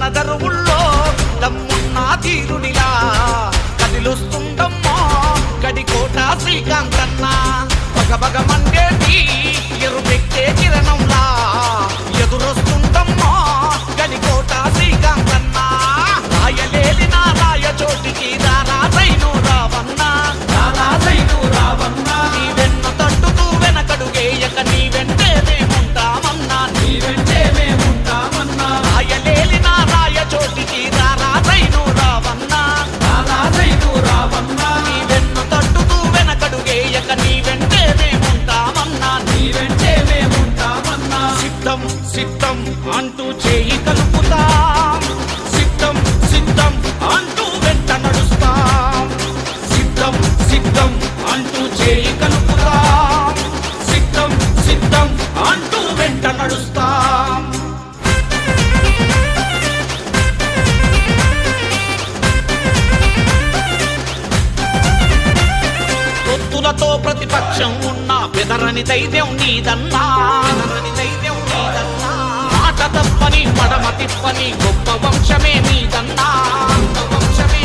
తన దరువుల్లో దమ్మున్న తీరునిలా కదిలొస్తుందమ్మో గడికోట శ్రీకాంతన్న సిద్ధం సిద్ధం అంటూ చేయి కలుపుతాం. సిద్ధం సిద్ధం అంటూ వెంట నడుస్తాం. సిద్ధం సిద్ధం అంటూ చేయి కలుపుతాం. సిద్ధం సిద్ధం అంటూ వెంట నడుస్తాం. తొత్తులతో ప్రతిపక్షం ఉన్న బెదరని ధైర్యం నీదన్నా. బెదరని ధైర్యం తిప్పని గొప్ప వంశమే మీదన్నా వంశమే